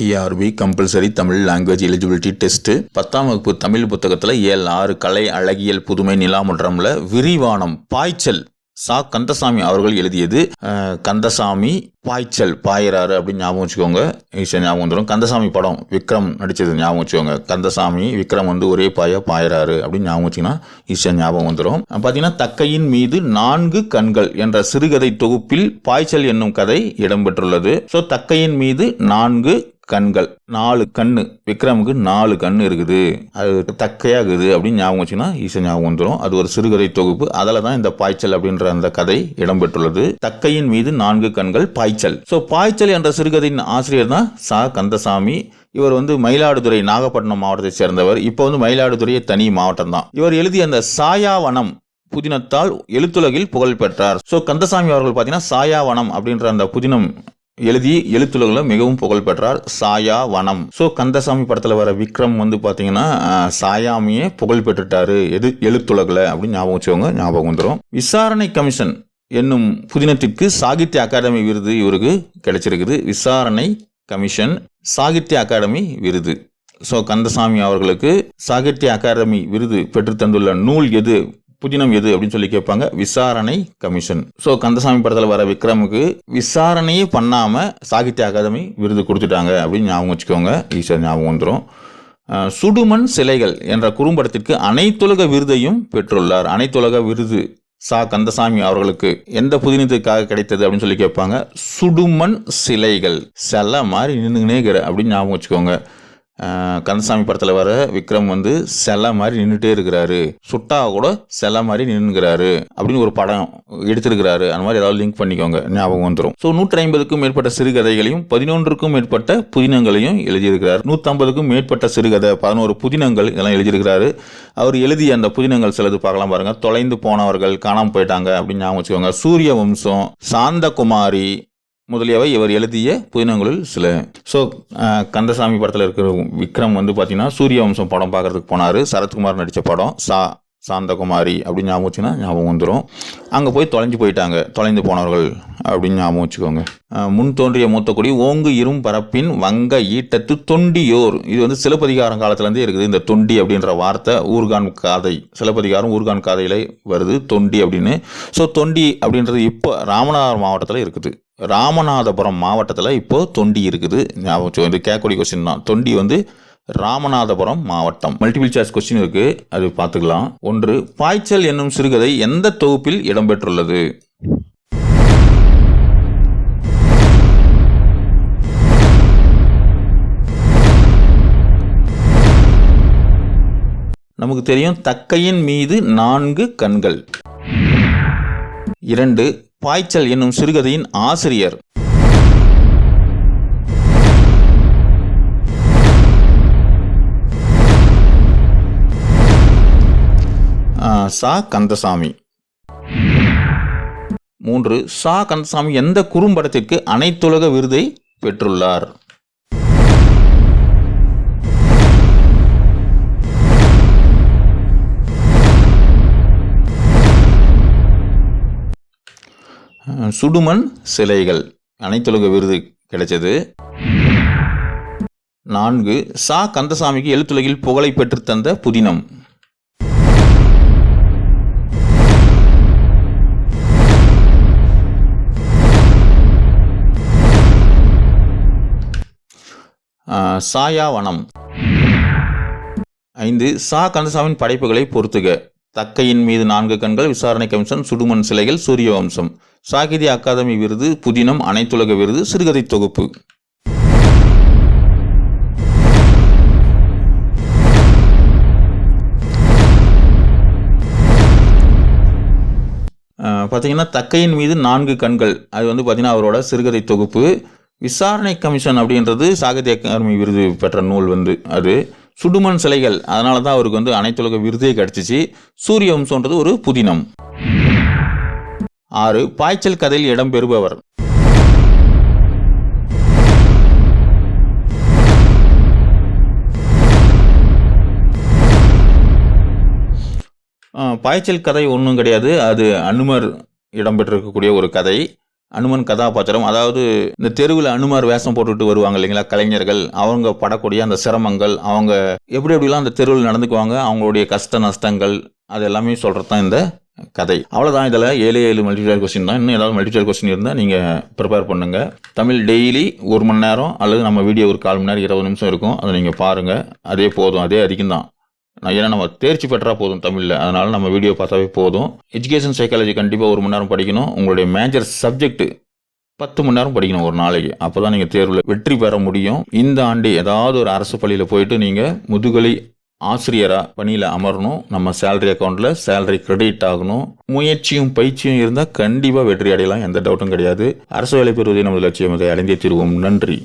TRP compulsory Tamil language eligibility test பத்தாம் வகுப்பு தமிழ் புத்தகத்தில் ஏழு ஆறு கலை அழகியல் புதுமை நிலாமன்றம்ல விரிவானம் பாய்ச்சல். சா. கந்தசாமி அவர்கள் எழுதியது கந்தசாமி பாய்ச்சல் பாயிறாரு அப்படின்னு ஞாபகம் வச்சுக்கோங்க. ஈஸியாக ஞாபகம் வந்துடும் கந்தசாமி படம் விக்ரம் நடித்தது ஞாபகம் வச்சுக்கோங்க. கந்தசாமி விக்ரம் வந்து ஒரே பாயா பாயிறாரு அப்படின்னு ஞாபகம் வச்சிங்கன்னா ஈஸியாக ஞாபகம் வந்துடும் பார்த்தீங்கன்னா தக்கையின் மீது நான்கு கண்கள் என்ற சிறுகதை தொகுப்பில் பாய்ச்சல் என்னும் கதை இடம்பெற்றுள்ளது. ஸோ தக்கையின் மீது நான்கு கண்கள். நாலு கண்ணு. விக்ரமுக்கு நாலு கண்ணு இருக்குது. அது தக்கையாகுது அப்படின்னு ஞாபகம் வச்சுன்னா ஈஸியாக ஞாபகம் வந்துடும் அது ஒரு சிறுகதை தொகுப்பு. அதில் தான் இந்த பாய்ச்சல் அப்படின்ற அந்த கதை இடம்பெற்றுள்ளது. தக்கையின் மீது நான்கு கண்கள் பாய்ச்சல். ஸோ பாய்ச்சல் என்ற சிறுகதையின் ஆசிரியர் தான் சா. கந்தசாமி. இவர் வந்து மயிலாடுதுறை நாகப்பட்டினம் மாவட்டத்தை சேர்ந்தவர். இப்போ வந்து மயிலாடுதுறையே தனி மாவட்டம் தான். இவர் எழுதிய அந்த சாயாவனம் புதினத்தால் எழுத்துலகில் புகழ் பெற்றார். ஸோ கந்தசாமி அவர்கள் பார்த்தீங்கன்னா சாயாவனம் அப்படின்ற அந்த புதினம் எழுதி எழுத்துலகில் மிகவும் புகழ் பெற்றார் சாயா வனம். ஸோ கந்தசாமி படத்தில் வர விக்ரம் வந்து பார்த்தீங்கன்னா சாயாமியே புகழ் பெற்றுட்டாரு. எது? எழுத்துலகில். அப்படின்னு ஞாபகம் வச்சுக்கோங்க. ஞாபகம் வந்துடும் விசாரணை கமிஷன் என்னும் புதினத்திற்கு சாகித்ய அகாடமி விருது இவருக்கு கிடைச்சிருக்குது. விசாரணை கமிஷன் சாகித்ய அகாடமி விருது. ஸோ கந்தசாமி அவர்களுக்கு சாகித்ய அகாடமி விருது பெற்றுத்தந்துள்ள நூல் எது? புதினம் எது அப்படின்னு சொல்லி கேட்பாங்க. விசாரணை கமிஷன். ஸோ கந்தசாமி படத்தில் வர விக்ரமுக்கு விசாரணையே பண்ணாமல் சாகித்ய அகாதமி விருது கொடுத்துட்டாங்க அப்படின்னு ஞாபகம் வச்சுக்கோங்க. ஈஸியாக ஞாபகம் வந்துடும் சுடுமண் சிலைகள் என்ற குறும்படத்திற்கு அனைத்துலக விருதையும் பெற்றுள்ளார். அனைத்துலக விருது சா. கந்தசாமி அவர்களுக்கு எந்த புதினத்துக்காக கிடைத்தது அப்படின்னு சொல்லி கேட்பாங்க. சுடுமண் சிலைகள். செல்ல மாதிரி நின்றுங்கனே அப்படின்னு ஞாபகம் வச்சுக்கோங்க. கந்தசாமி படத்தில் வர விக்ரம் வந்து செல்ல மாதிரி நின்றுட்டே இருக்கிறாரு. சுட்டா கூட செல்ல மாதிரி நின்றுக்கிறாரு அப்படின்னு ஒரு படம் எடுத்திருக்கிறாரு. அந்த மாதிரி ஏதாவது லிங்க் பண்ணிக்கோங்க. ஞாபகம் வந்துடும் ஸோ நூற்றி ஐம்பதுக்கும் மேற்பட்ட சிறுகதைகளையும் பதினொன்றுக்கும் மேற்பட்ட புதினங்களையும் எழுதியிருக்கிறார். நூற்றம்பதுக்கும் மேற்பட்ட சிறுகதை பதினோரு புதினங்கள் இதெல்லாம் எழுதியிருக்கிறாரு. அவர் எழுதிய அந்த புதினங்கள் சிலது பார்க்கலாம் பாருங்கள் தொலைந்து போனவர்கள் காணாமல் போயிட்டாங்க அப்படின்னு ஞாபகம் வச்சுக்கோங்க. சூரிய வம்சம் சாந்தகுமாரி முதலியவை இவர் எழுதிய புதினங்களில் சில. ஸோ கந்தசாமி படத்தில் இருக்கிற விக்ரம் வந்து பார்த்தீங்கன்னா சூரிய வம்சம் படம் பார்க்கறதுக்கு போனார். சரத்குமார் நடித்த படம். சா சாந்தகுமாரி அப்படின்னு ஞாபகம் வச்சுன்னா ஞாபகம் வந்துடும் அங்கே போய் தொலைஞ்சு போயிட்டாங்க. தொலைந்து போனவர்கள் அப்படின்னு ஞாபகம் வச்சுக்கோங்க. முன் தோன்றிய மூத்தக்குடி ஓங்கு இரும் பரப்பின் வங்க ஈட்டத்து தொண்டியோர். இது வந்து சிலப்பதிகாரம் காலத்துலேருந்தே இருக்குது. இந்த தொண்டி அப்படின்ற வார்த்தை ஊர்கான் காதை சிலப்பதிகாரம் ஊர்கான் காதையில் வருது. தொண்டி அப்படின்னு. ஸோ தொண்டி அப்படின்றது இப்போ ராமநாதபுரம் மாவட்டத்தில் இருக்குது. ராமநாதபுரம் மாவட்டத்தில் இப்போ தொண்டி இருக்குது. ஞாபகம் இது கேட்கக்கூடிய கொஸ்டின் தான். தொண்டி வந்து ராமநாதபுரம் மாவட்டம். மல்டிபிள் சாய்ஸ் கொஸ்டின் இருக்கு. அது பார்த்துக்கலாம். ஒன்று பாய்ச்சல் என்னும் சிறுகதை எந்த தொகுப்பில் இடம்பெற்றுள்ளது? நமக்கு தெரியும் தக்கையின் மீது நான்கு கண்கள். இரண்டு பாய்ச்சல் என்னும் சிறுகதையின் ஆசிரியர். சா கந்தசாமி. மூன்று சா கந்தசாமி எந்த குறும்படத்திற்கு அனைத்துலக விருதை பெற்றுள்ளார்? சுடுமண் சிலைகள் அனைத்துலக விருது கிடைச்சது நான்கு சா கந்தசாமிக்கு எழுத்துலகில் புகழை பெற்றுத்தந்த புதினம். சாயாவனம். ஐந்து சா கந்தசாமியின் படைப்புகளை பொறுத்துக. தக்கையின் மீது நான்கு கண்கள் விசாரணை கமிஷன் சுடுமண் சிலைகள் சூரிய வம்சம் சாகித்ய அகாதமி விருது புதினம் அனைத்துலக விருது சிறுகதை தொகுப்பு. பார்த்தீங்கன்னா தக்கையின் மீது நான்கு கண்கள். அது வந்து பார்த்தீங்கன்னா அவரோட சிறுகதை தொகுப்பு. விசாரணை கமிஷன் அப்படின்றது சாகித்ய அகாடமி விருது பெற்ற நூல் வந்து அது. சுடுமண் சிலைகள் அதனால தான் அவருக்கு வந்து அனைத்துலக விருதே கிடச்சிச்சு. சூரிய வம்சம்ன்றது ஒரு புதினம். ஆறு பாய்ச்சல் கதையில் இடம்பெறுபவர். பாய்ச்சல் கதை ஒன்றும் கிடையாது. அது அனுமர் இடம்பெற்றிருக்கக்கூடிய ஒரு கதை. அனுமன் கதாபாத்திரம் அதாவது இந்த தெருவில் அனுமார் வேஷம் போட்டுட்டு வருவாங்க இல்லைங்களா கலைஞர்கள். அவங்க படக்கூடிய அந்த சிரமங்கள் அவங்க எப்படி எப்படிலாம் அந்த தெருவில் நடந்துக்குவாங்க அவங்களுடைய கஷ்ட நஷ்டங்கள் அது எல்லாமே சொல்கிறது தான் இந்த கதை. அவ்வளோதான் இதில் ஏழு ஏழு மல்டிபிளர் கொஸ்டின் தான். இன்னும் ஏதாவது மல்டிபிளர் கொஸ்டின் இருந்தால் நீங்கள் ப்ரிப்பேர் பண்ணுங்கள் தமிழ் டெய்லி ஒரு மணி நேரம் அல்லது நம்ம வீடியோ ஒரு கால் மணி நேரம் இருபது நிமிஷம் இருக்கும். அதை நீங்கள் பாருங்கள் அதே போதும். அதே அதிகம் தான் ஏன்னா நம்ம தேர்ச்சி பெற்றா போதும் தமிழில். அதனால் நம்ம வீடியோ பார்த்தாவே போதும். எஜுகேஷன் சைக்காலஜி கண்டிப்பாக ஒரு மணி நேரம் படிக்கணும். உங்களுடைய மேஜர் சப்ஜெக்ட் பத்து மணி நேரம் படிக்கணும் ஒரு நாளைக்கு. அப்போ தான் நீங்கள் தேர்வில் வெற்றி பெற முடியும். இந்த ஆண்டு ஏதாவது ஒரு அரசு பள்ளியில் போயிட்டு நீங்கள் முதுகலை ஆசிரியராக பணியில் அமரணும். நம்ம சேலரி அக்கௌண்ட்டில் சேலரி கிரெடிட் ஆகணும். முயற்சியும் பயிற்சியும் இருந்தால் கண்டிப்பாக வெற்றி அடையலாம். எந்த டவுட்டும் கிடையாது. அரசு வேலை பெறுவதே நமது லட்சியம். அதை அடைந்தே தீர்வோம். நன்றி.